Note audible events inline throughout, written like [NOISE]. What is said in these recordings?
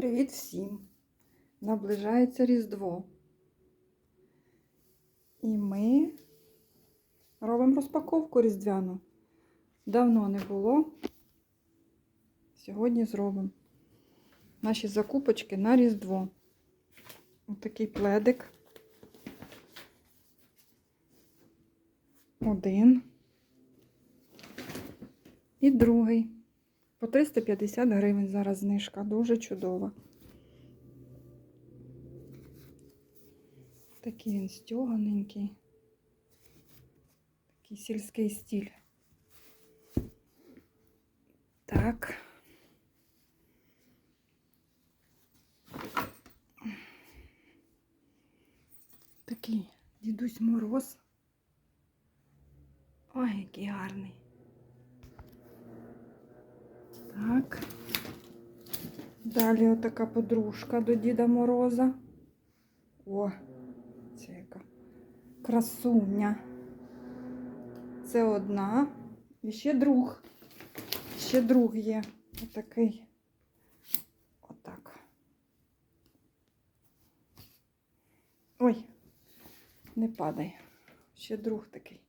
Привіт всім! Наближається Різдво. І ми робимо розпаковку різдвяну. Давно не було. Сьогодні зробимо наші закупочки на Різдво. Ось такий пледик. Один. І другий. По 350 гривень зараз знижка. Дуже чудова. Такий він стьоганенький. Такий сільський стіль. Так. Такий дідусь мороз. Ой, який гарний. Так. Далі отака подружка до Діда Мороза. О, це яка красуня. Це одна. І ще друг. Ще друг є. Отакий. Отак. Ой, не падай. Ще друг такий.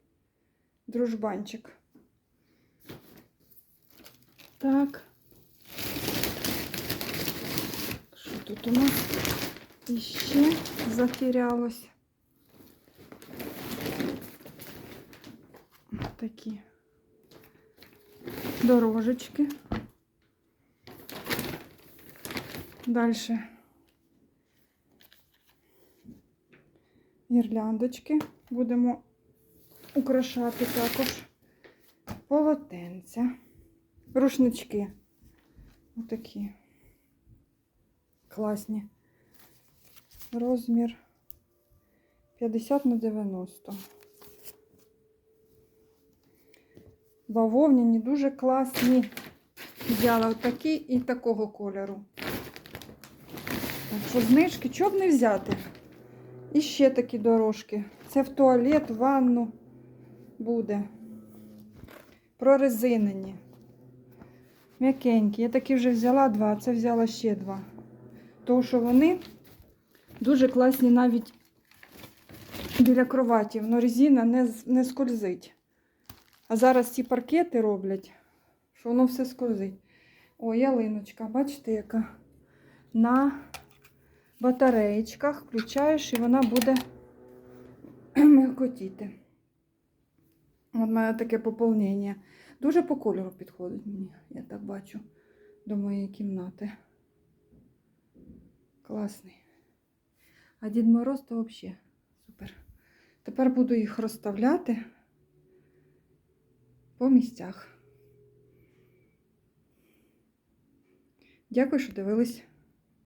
Дружбанчик. Так. Що тут у нас іще затерялось? Такі дорожечки. Далі гірляндочки будемо украшати також полотенця. Рушнички. Отакі. Класні. Розмір 50 на 90. Бавовняні дуже класні. Взяла отакі і такого кольору. Так що знижки, чого б не взяти? І ще такі дорожки. Це в туалет, в ванну буде. Прорезинені. М'якенькі. Я такі вже взяла два, а це взяла ще два. Тому що вони дуже класні навіть біля кроваті. Воно резина не, не скользить. А зараз ці паркети роблять, що воно все скользить. О, ялиночка, бачите, яка на батареєчках включаєш і вона буде [CLEARS THROAT] мелкотіти. От мене таке поповнення. Дуже по кольору підходить мені, я так бачу, до моєї кімнати. Класний. А Дід Мороз то взагалі супер. Тепер буду їх розставляти по місцях. Дякую, що дивились.